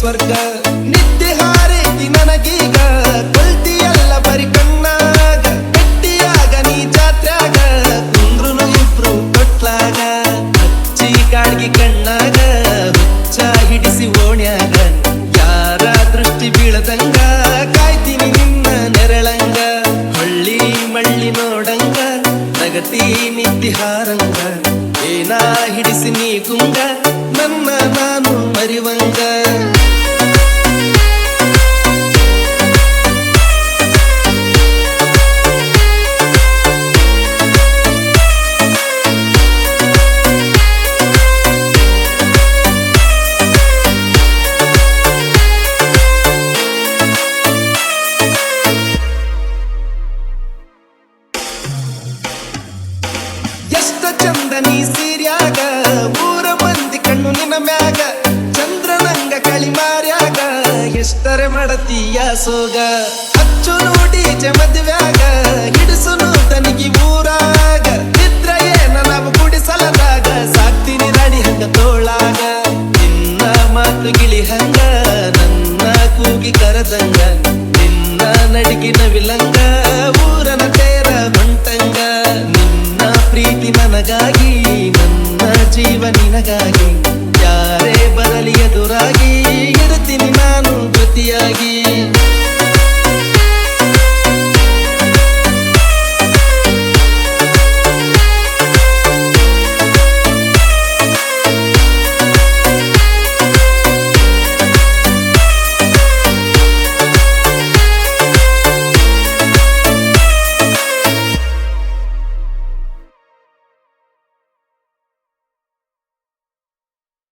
ಸ್ವರ್ಗ. ನಿದ್ದೆ ಹಾರೈತಿ ನನಗೀಗ. ಕೊಲ್ತಿಯಲ್ಲ ಬರಿ ಕಣ್ಣಾಗ. ಗಟ್ಟಿಯಾಗ ನೀ ಜಾತ್ರಾಗ ಕುಂದ್ರು ಇಬ್ರು ಕೊಟ್ಲಾಗ. ಅಚ್ಚಿ ಕಾಡ್ಗಿ ಕಣ್ಣಾಗ. ಹುಚ್ಚ ಹಿಡಿಸಿ ಓಣ್ಯಾಗ. ಯಾರ ದೃಷ್ಟಿ ಬೀಳದಂಗ. ಕಾಯ್ತೀನಿ ನಿನ್ನ ನೆರಳಂಗ. ಹಳ್ಳಿ ಮಳ್ಳಿ ನೋಡಂಗ. ನಗತಿ ನಿದ್ದೆ ಹಾರಂಗ. ಏನಾ ಹಿಡಿಸಿ ನೀ ಕುಂಗ. ನನ್ನ ನಾನು ಮರಿವಂಗ. ಚಂದ ನೀ ಸೀರ್ಯಾಗ, ಊರ ಮಂದಿ ಕಣ್ಣು ನಿನ್ನ ಮ್ಯಾಗ, ಚಂದ್ರನಂಗ ಕಳಿ ಮಾರ್ಯಾಗ, ಎಷ್ಟರೆ ಮಾಡತೀಯ ಸೋಗ. ಅಚ್ಚು ನೋಡಿ ಮದ್ವ್ಯಾಗ ಹಿಡಿಸುನು ತನಿಗಿ ಊರಾಗ ಇದ್ರ ಏನ ನಾವು ಗುಡಿಸಲದಾಗ, ಸಾಕ್ತೀನಿ ರಾಣಿ ಹಂಗ ತೋಳಾಗ. ನಿನ್ನ ಮಾತು ಗಿಳಿ ಹಂಗ, ನನ್ನ ಕೂಗಿ ಕರದಂಗ, ನಿನ್ನ ನಡಿಗಿನ ವಿಲಂಗ ನಿನಗಾಗಿ ನನ್ನ ಜೀವ ನಿನಗಾಗಿ ಯಾರೇ ಬರಲಿ ಎದುರಾಗಿ ಇರುತ್ತೀನಿ ನಾನು ಪ್ರತಿಯಾಗಿ